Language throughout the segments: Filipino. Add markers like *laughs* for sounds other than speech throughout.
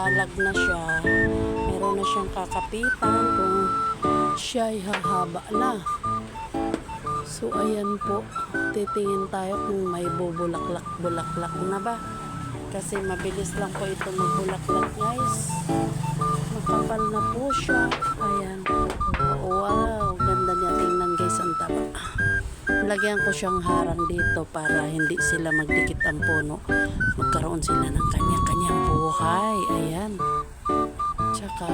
guys. May balag na siya. Meron na siyang kakapitan kung siya ay hahaba na. So ayan po, titingin tayo kung may bubulaklak-bulaklak na ba. Kasi mabilis lang po ito magbulaklak guys. Makapal na po siya. Ayan. Wow, Lagyan ko siyang harang dito para hindi sila magdikit ang puno. Magkaroon sila ng kanya-kanyang buhay. Ayan. Tsaka,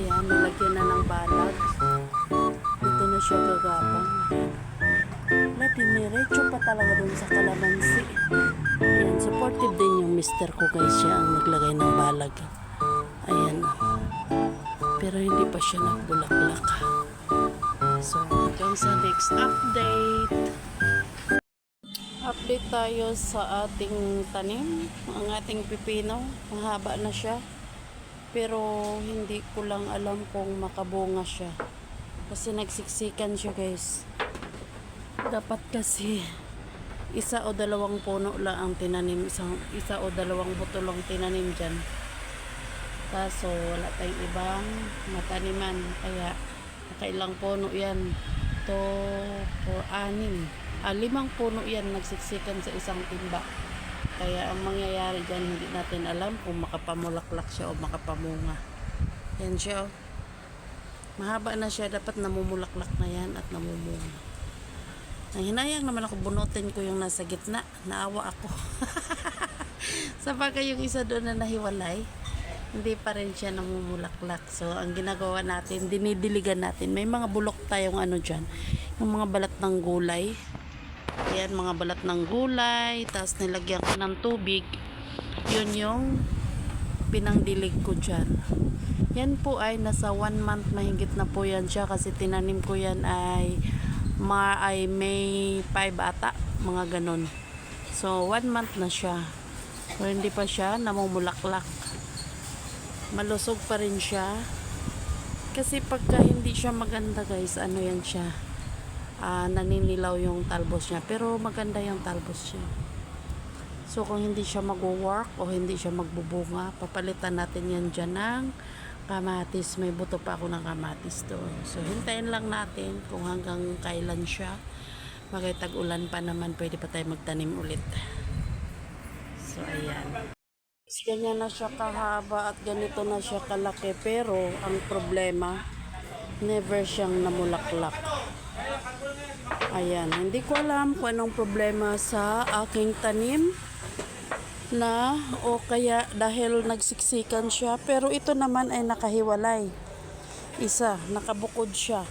ayan, nilagyan na ng balag. Dito na siya gagapang. Na diniretso pa talaga dun sa kalamansi. Ayan, supportive din yung mister ko guys. Siya ang naglagay ng balag. Ayan. Pero hindi pa siya nagbulaklak. So, hanggang sa next update. Update tayo sa ating tanim. Ang ating pipino. Mahaba na siya. Pero hindi ko lang alam kung makabunga siya. Kasi nagsiksikan siya guys. Dapat kasi isa o dalawang puno lang ang tinanim. Isang, isa o dalawang buto lang tinanim dyan. Kaso wala tayong ibang mataniman. Kaya nakailang puno yan. To for anim. Ah, limang puno yan nagsiksikan sa isang timba. Kaya ang mangyayari dyan, hindi natin alam kung makapamulaklak siya o makapamunga. Yan siya. oh. Mahaba na siya. Dapat namumulaklak na yan at namumunga. Nahinayang naman ako bunutin ko yung nasa gitna. Naawa ako. *laughs* sa bagay yung isa doon na nahiwalay, hindi pa rin siya namumulaklak. So, ang ginagawa natin, dinidiligan natin. May mga bulok tayong ano dyan. Yung mga balat ng gulay. Ayan, mga balat ng gulay. Tapos nilagyan ko ng tubig. Yun yung pinangdilig ko dyan. Yan po ay nasa one month mahigit na po yan siya kasi tinanim ko yan ay ma ay May 5 ata, mga ganon. So, one month na siya. So, hindi pa siya namumulaklak. Malusog pa rin siya. Kasi pagka hindi siya maganda guys, ano yan siya, ah, naninilaw yung talbos niya. Pero maganda yung talbos niya. So, kung hindi siya mag-work o hindi siya magbubunga, papalitan natin yan dyan ng kamatis. May buto pa ako ng kamatis doon. So, hintayin lang natin kung hanggang kailan siya. Bagay tag-ulan pa naman, pwede pa tayo magtanim ulit. So, ayan. Ganyan na siya kahaba at ganito na siya kalaki. Pero, ang problema, never siyang namulaklak. Ayan, hindi ko alam kung anong problema sa aking tanim na o kaya dahil nagsiksikan siya. Pero ito naman ay nakahiwalay. Isa, nakabukod siya.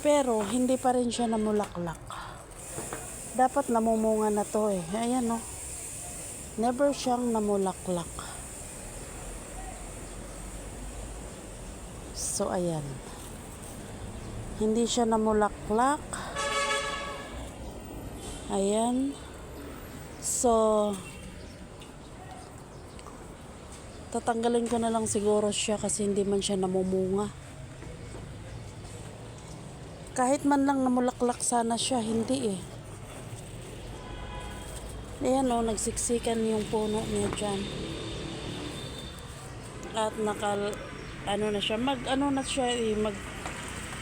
Pero hindi pa rin siya namulaklak. Dapat namumunga na to eh. Ayan o never siyang namulaklak so ayan hindi siya namulaklak ayan so tatanggalin ko na lang siguro siya kasi hindi man siya namumunga. Kahit man lang namulaklak sana siya, hindi eh. Ayan o, nagsiksikan yung puno niya dyan. At nakal, ano na siya, mag, ano na siya eh, mag,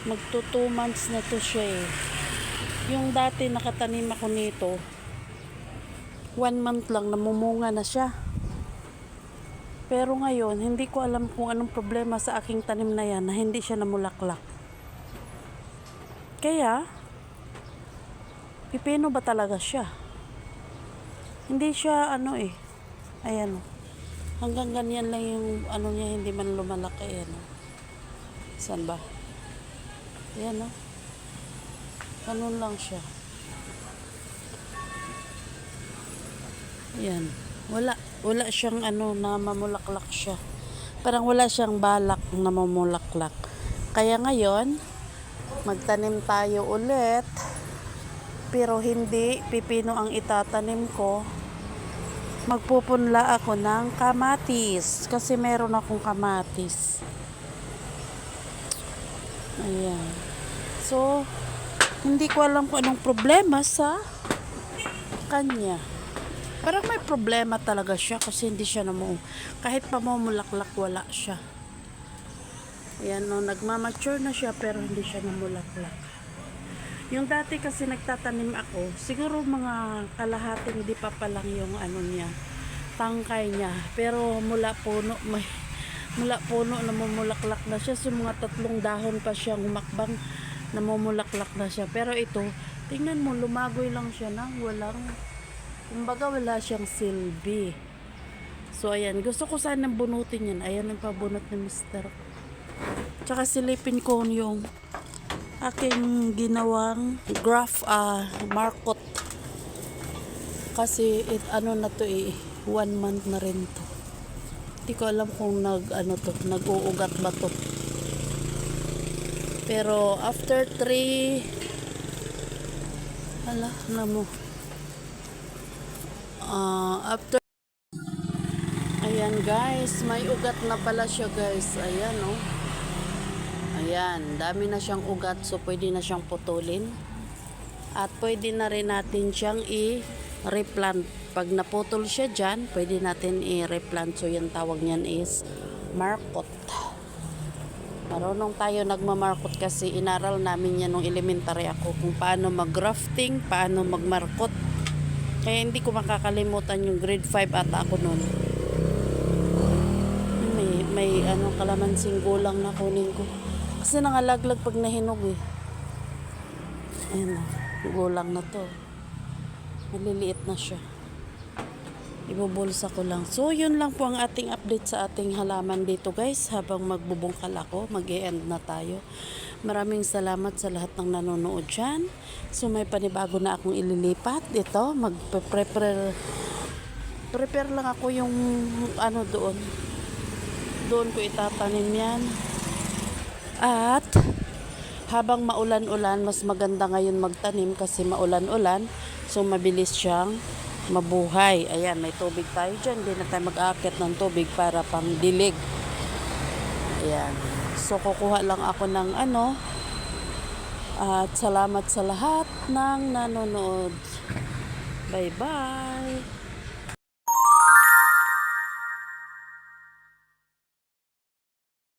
magto two months na to siya eh. Yung dati nakatanim ako nito, one month lang, namumunga na siya. Pero ngayon, hindi ko alam kung anong problema sa aking tanim na yan na hindi siya namulaklak. Kaya, pipino ba talaga siya? Hindi siya ano eh. Ayan. Hanggang ganyan lang yung ano niya, hindi man lumalaki. Ayan oh. Saan ba? Ayan oh. Ganun lang siya. Ayan. Wala. Wala siyang ano na mamulaklak siya. Parang wala siyang balak na mamulaklak. Kaya ngayon, magtanim tayo ulit. Pero hindi pipino ang itatanim ko. Magpupunla ako ng kamatis. Kasi meron akong kamatis. Ayan. So, hindi ko alam kung anong problema sa kanya. Parang may problema talaga siya kasi hindi siya namu kahit pa mamulaklak wala siya. Ayan no, nagmamature na siya pero hindi siya namulaklak. Yung dati kasi nagtatanim ako, siguro mga kalahating di pa pa lang yung ano niya, tangkay niya. Pero mula puno, may, mula puno namumulaklak na siya. So mga tatlong dahon pa siyang humakbang, namumulaklak na siya. Pero ito, tingnan mo, lumagoy lang siya nang walang, kumbaga wala siyang silbi. So ayan, gusto ko sanang bunutin yan. Ayan ang pabunot ni Mr. Tsaka silipin ko yung aking ginawang graph ah markot. Kasi it, ano na to eh, one month na rin to. Hindi ko alam kung nag ano to, nag-uugat ba to. Pero after three Hala, na mo. Ah, after Ayan guys, may ugat na pala siya guys. Ayan oh. Ayan, dami na siyang ugat so pwede na siyang putulin. At pwede na rin natin siyang i-replant. Pag naputol siya dyan, pwede natin i-replant. So yung tawag niyan is markot. Marunong tayo nagmamarkot kasi inaral namin yan nung elementary ako kung paano mag-grafting, paano magmarkot. Kaya hindi ko makakalimutan yung grade 5 ata ako noon may may ano kalamansing gulang na kunin ko kasi nangalaglag pag nahinog eh. Ayan na gulang na to. Maliliit na siya. Ibubulsa ko lang. So yun lang po ang ating update sa ating halaman dito guys. Habang magbubungkal ako mag end na tayo. Maraming salamat sa lahat ng nanonood dyan. So may panibago na akong ililipat. Dito mag-prepare prepare lang ako yung ano doon. Doon ko itatanim yan. At habang maulan-ulan, mas maganda ngayon magtanim kasi maulan-ulan. So mabilis siyang mabuhay. Ayan, may tubig tayo dyan. Hindi na tayo mag-aakit ng tubig para pang dilig. Ayan. So kukuha lang ako ng ano. At salamat sa lahat ng nanonood. Bye-bye.